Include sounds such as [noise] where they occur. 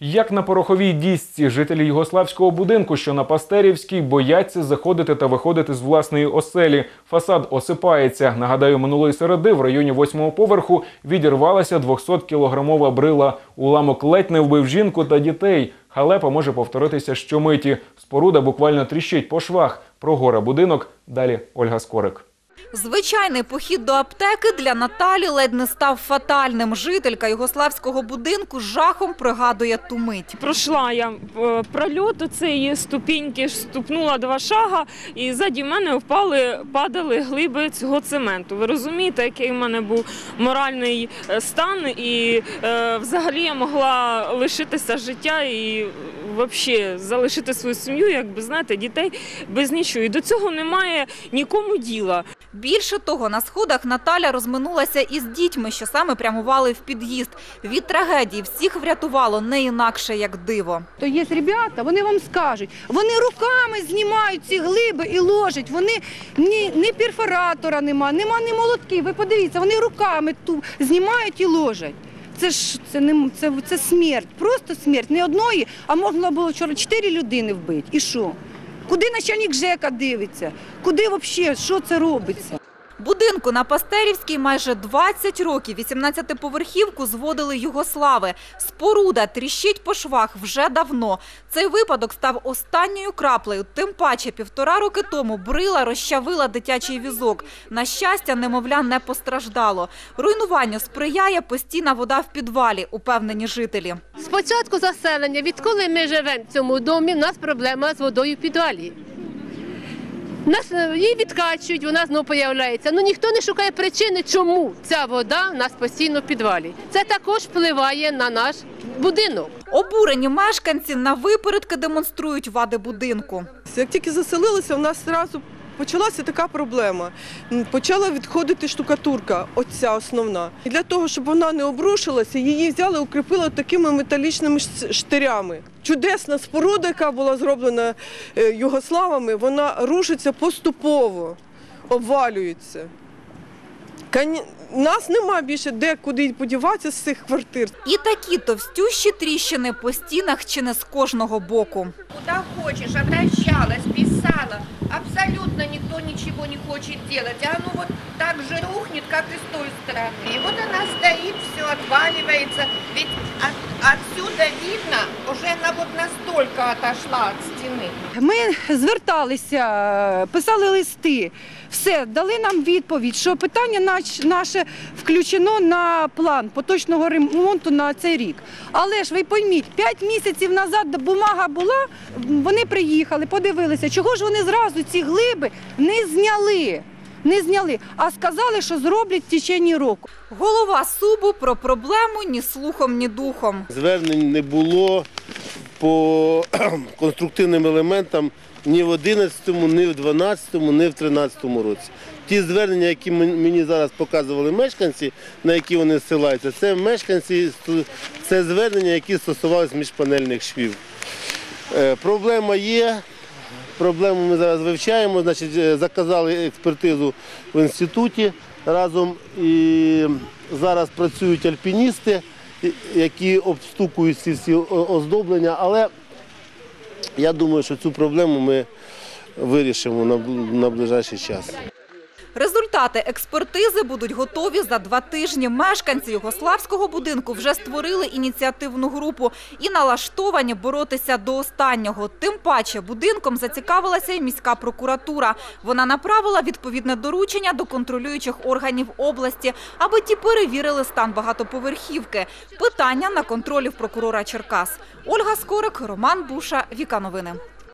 Як на пороховій дісці жителі югославського будинку, що на Пастерівській, бояться заходити та виходити з власної оселі. Фасад осипається. Нагадаю, минулої середи в районі восьмого поверху відірвалася 200-кілограмова брила. Уламок ледь не вбив жінку та дітей. Халепа може повторитися щомиті. Споруда буквально тріщить по швах. Про горе будинок. Далі Ольга Скорик. Звичайний похід до аптеки для Наталі ледь не став фатальним. Жителька югославського будинку жахом пригадує ту мить. Пройшла я е, прольот цієї ступіньки, ступнула два шага, і ззаді мене впали, падали глиби цього цементу. Ви розумієте, який в мене був моральний е, стан, і е, взагалі я могла лишитися життя і взагалі залишити свою сім'ю, якби знаєте, дітей без нічого. І до цього немає нікому діла. Більше того, на сходах Наталя розминулася із дітьми, що саме прямували в під'їзд. Від трагедії всіх врятувало не інакше, як диво. То є ребята, вони вам скажуть, вони руками знімають ці глиби і ложать. Вони ні, ні перфоратора нема, нема ні молотків. Ви подивіться, вони руками ту знімають і ложать. Це ж це не це, це смерть, просто смерть. Не одної, а можна було вчора чотири людини вбити. І що? Куди начальник ЖЕКа дивиться? Куди взагалі, що це робиться? Будинку на Пастерівській майже 20 років 18-поверхівку зводили югослави. Споруда тріщить по швах вже давно. Цей випадок став останньою краплею. Тим паче півтора роки тому брила розчавила дитячий візок. На щастя, немовля не постраждало. Руйнуванню сприяє постійна вода в підвалі, упевнені жителі. Спочатку заселення, відколи ми живемо в цьому домі, в нас проблема з водою в підвалі. Нас е, її відкачують, вона знову появляється. Ну ніхто не шукає причини, чому ця вода в нас постійно в підвалі. Це також впливає на наш будинок. Обурені мешканці на випередки демонструють вади будинку. Як тільки заселилися, у нас одразу почалася така проблема. Почала відходити штукатурка, оця основна. І для того, щоб вона не обрушилася, її взяли, укріпили такими металічними штирями. Чудесна споруда, яка була зроблена е, югославами, вона рушиться поступово, обвалюється. Кані- Нас нема більше де куди подіватися з цих квартир. І такі товстющі тріщини по стінах чи не з кожного боку. Куда хочеш, обращалась, писала. Абсолютно ніхто нічого не хоче робити. А ну от так же рухне, як і з тої сторони. І от вона стоит, все отваливается. Ведь от- отсюда видно, уже она вот настолько отошла от стены. Ми зверталися, писали листи, все, дали нам відповідь, що питання наше включено на план поточного ремонту на цей рік. Але ж ви пойміть, 5 місяців назад бумага була, вони приїхали, подивилися, чого ж вони зразу ці глиби не зняли. Не зняли, а сказали, що зроблять в течение року. Голова субу про проблему ні слухом, ні духом. Звернень не було по [clears throat] конструктивним елементам ні в 11-му, ні в 12-му, ні в 13-му році. Ті звернення, які мені зараз показували мешканці, на які вони ссилаються, це мешканці, це звернення, які стосувалися міжпанельних швів. Е, Проблема є. Проблему ми зараз вивчаємо. Значить, е, заказали експертизу в інституті разом. І зараз працюють альпіністи, які обстукують ці всі оздоблення. Але я думаю, що цю проблему ми вирішимо на ближайший час. Результати експертизи будуть готові за два тижні. Мешканці югославського будинку вже створили ініціативну групу і налаштовані боротися до останнього. Тим паче будинком зацікавилася і міська прокуратура. Вона направила відповідне доручення до контролюючих органів області, аби ті перевірили стан багатоповерхівки. Питання на контролі в прокурора Черкас. Ольга Скорик, Роман Буша, Віка Новини.